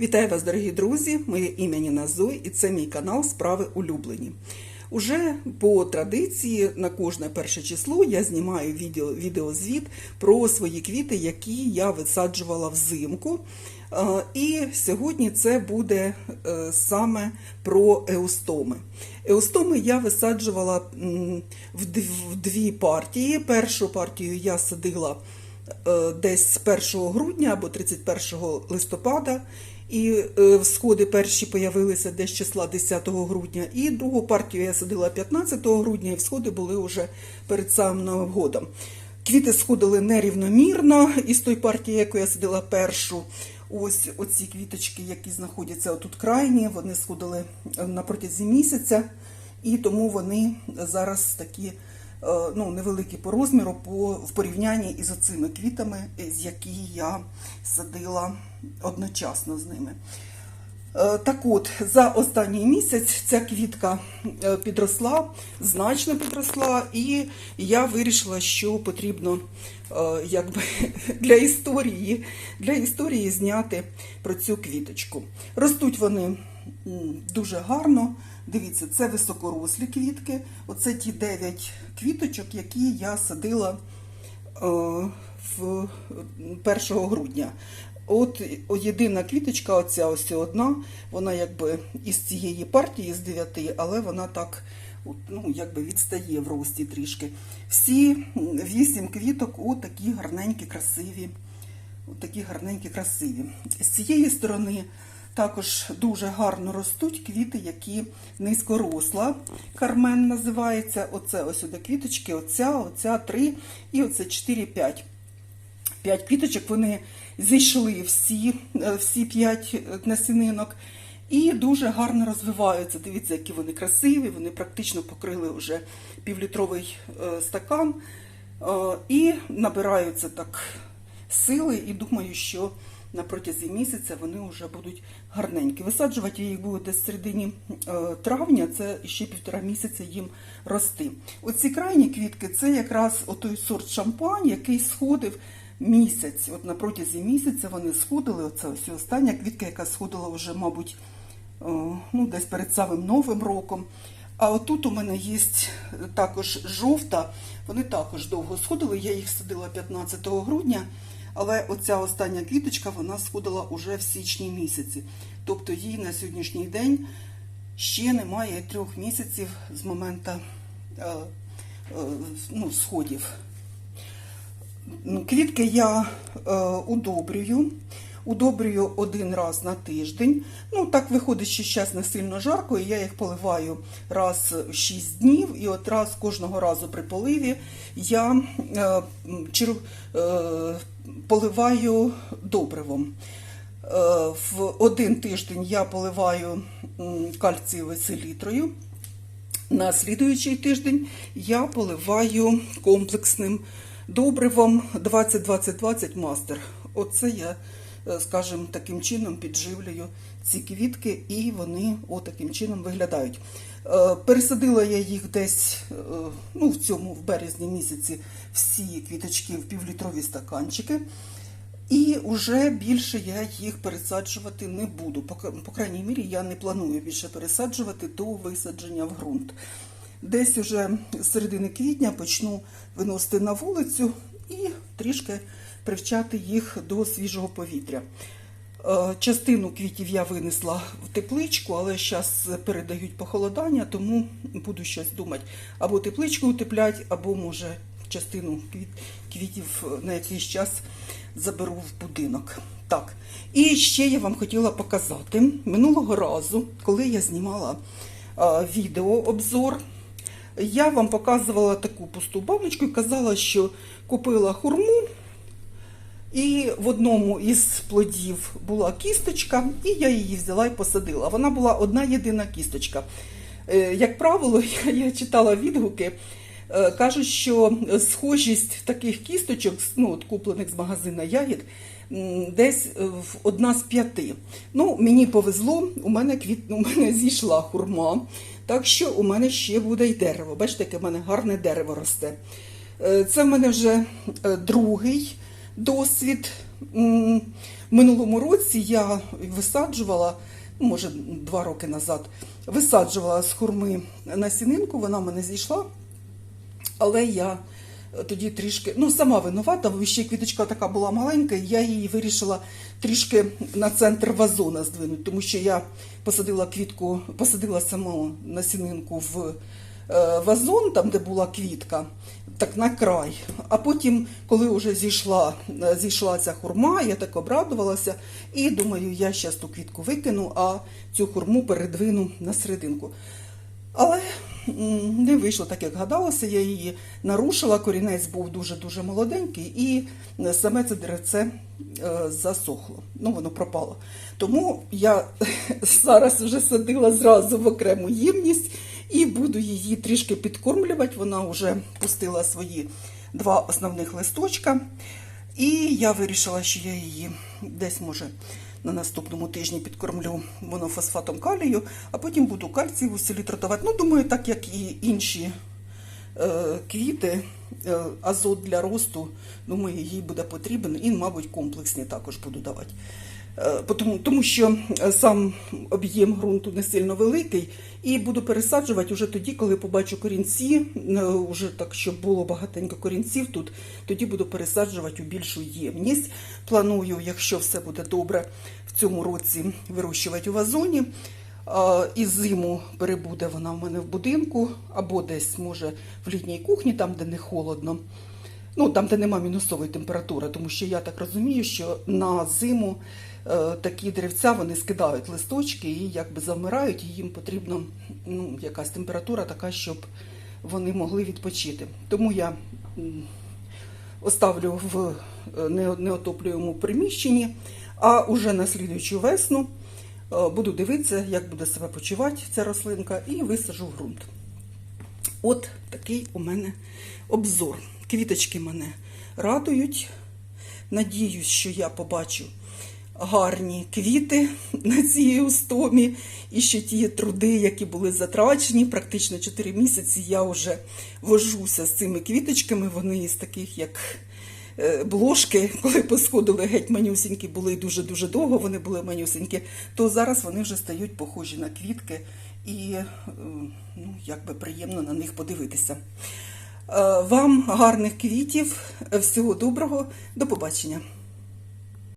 Вітаю вас, дорогі друзі! Моє ім'я Ніна Зой і це мій канал Справи улюблені. Уже по традиції на кожне перше число я знімаю відео, відеозвіт про свої квіти, які я висаджувала взимку. Е, І сьогодні це буде е, саме про еустоми. Еустоми я висаджувала в дві партії. Першу партію я садила е, десь 1 грудня або 31 листопада. І е, всходи перші появилися десь числа 10 грудня. І другу партію я садила 15 грудня, і всходи були вже перед самим Новим годом. Квіти сходили нерівномірно із той партії, яку я садила першу. Ось оці квіточки, які знаходяться отут крайні, вони сходили на протязі місяця, і тому вони зараз такі ну, невеликі по розміру по, в порівнянні із оцими квітами, е, з які я садила одночасно з ними. Е, Так от, за останній місяць ця квітка е, підросла, значно підросла, і я вирішила, що потрібно е, якби, для історії, для історії зняти про цю квіточку. Ростуть вони дуже гарно. Дивіться, це високорослі квітки. Оце ті 9 квіточок, які я садила е, в 1 грудня. От єдина квіточка, оця ось одна, вона якби із цієї партії, з дев'яти, але вона так ну, якби відстає в рості трішки. Всі м, вісім квіток отакі гарненькі, красиві. Отакі гарненькі, красиві. З цієї сторони також дуже гарно ростуть квіти, які низькоросла. Кармен називається. Оце ось сюди квіточки, оця, оця три і оце 4-5. П'ять квіточок вони зійшли всі, е, всі п'ять е, насінинок і дуже гарно розвиваються. Дивіться, які вони красиві, вони практично покрили вже півлітровий е, стакан і набираються так сили, і думаю, що на протязі місяця вони вже будуть гарненькі. Висаджувати я їх буду десь в середині е, травня, це ще півтора місяця їм рости. Оці крайні квітки це якраз отой сорт шампань, який сходив місяць. От на протязі місяця вони сходили. Оце ось остання квітка, яка сходила вже, мабуть, ну, десь перед самим Новим роком. А отут у мене є також жовта, вони також довго сходили. Я їх садила 15 грудня, але оця остання квіточка вона сходила уже в січні місяці. Тобто їй на сьогоднішній день ще немає трьох місяців з моменту е, е, ну, сходів. Квітки я е, удобрюю. Удобрюю один раз на тиждень. Ну, так виходить, що зараз не сильно жарко, і я їх поливаю раз в 6 днів, і от раз кожного разу при поливі я е, чер, е, поливаю добривом. Е, в один тиждень я поливаю кальцієвою селітрою. На слідуючий тиждень я поливаю комплексним добривом 20-20-20 мастер. Оце я, скажімо, таким чином підживлюю ці квітки, і вони отаким чином виглядають. Е, Пересадила я їх десь е, ну, в цьому в березні місяці всі квіточки в півлітрові стаканчики. І вже більше я їх пересаджувати не буду. По, по крайній мірі, я не планую більше пересаджувати до висадження в ґрунт. Десь уже з середини квітня почну виносити на вулицю і трішки привчати їх до свіжого повітря. Е, Частину квітів я винесла в тепличку, але зараз передають похолодання, тому буду щось думати. Або тепличку утеплять, або може частину квіт, квітів на якийсь час заберу в будинок. Так, і ще я вам хотіла показати минулого разу, коли я знімала е, відеообзор, я вам показувала таку пусту баночку і казала, що купила хурму. І в одному із плодів була кісточка, і я її взяла і посадила. Вона була одна єдина кісточка. Е, Як правило, я, читала відгуки, е, кажуть, що схожість таких кісточок, ну, от куплених з магазина ягід, десь е, одна з п'яти. Ну, мені повезло, у мене квіт, у мене зійшла хурма, так що у мене ще буде й дерево. Бачите, яке в мене гарне дерево росте. Це в мене вже другий досвід. Минулому році я висаджувала, ну, може, два роки назад, висаджувала з хурми насінинку, вона в мене зійшла. Але я тоді трішки, ну сама винувата, бо ще квіточка така була маленька, і я її вирішила трішки на центр вазона здвинути, тому що я посадила квітку, посадила саму насінинку в е, вазон, там де була квітка, так на край. А потім, коли вже зійшла, е, зійшла ця хурма, я так обрадувалася і думаю, я зараз ту квітку викину, а цю хурму передвину на серединку. Але не вийшло так, як гадалося. Я її нарушила. Корінець був дуже-дуже молоденький, і саме це деревце е, засохло. Ну, воно пропало. Тому я зараз вже садила зразу в окрему ємність і буду її трішки підкормлювати. Вона вже пустила свої два основних листочка. І я вирішила, що я її десь може на наступному тижні підкормлю монофосфатом калію, а потім буду кальцієву селітру давати. Ну, думаю, так як і інші е, квіти, е, азот для росту, думаю, їй буде потрібен. І, мабуть, комплексні також буду давати. Е, Тому, тому що е, сам об'єм ґрунту не сильно великий, і буду пересаджувати вже тоді, коли побачу корінці, е, уже так, щоб було багатенько корінців тут, тоді буду пересаджувати у більшу ємність. Планую, якщо все буде добре, в цьому році вирощувати у вазоні. І зиму перебуде вона в мене в будинку, або десь, може, в літній кухні, там, де не холодно. Ну, там, де нема мінусової температури, тому що я так розумію, що на зиму е, такі деревця вони скидають листочки і якби завмирають, і їм потрібна ну, якась температура така, щоб вони могли відпочити. Тому я оставлю в е, не- неотоплюємому приміщенні, а уже на слідуючу весну е, буду дивитися, як буде себе почувати ця рослинка, і висажу в ґрунт. От такий у мене обзор. Квіточки мене радують. Надіюсь, що я побачу гарні квіти на цій устомі, і що ті труди, які були затрачені, практично 4 місяці я вже вожуся з цими квіточками. Вони із таких, як е, блошки, коли посходили геть манюсінькі, були дуже-дуже довго, вони були манюсінькі, то зараз вони вже стають похожі на квітки, і е, ну, якби приємно на них подивитися. Е, Вам гарних квітів, всього доброго, до побачення.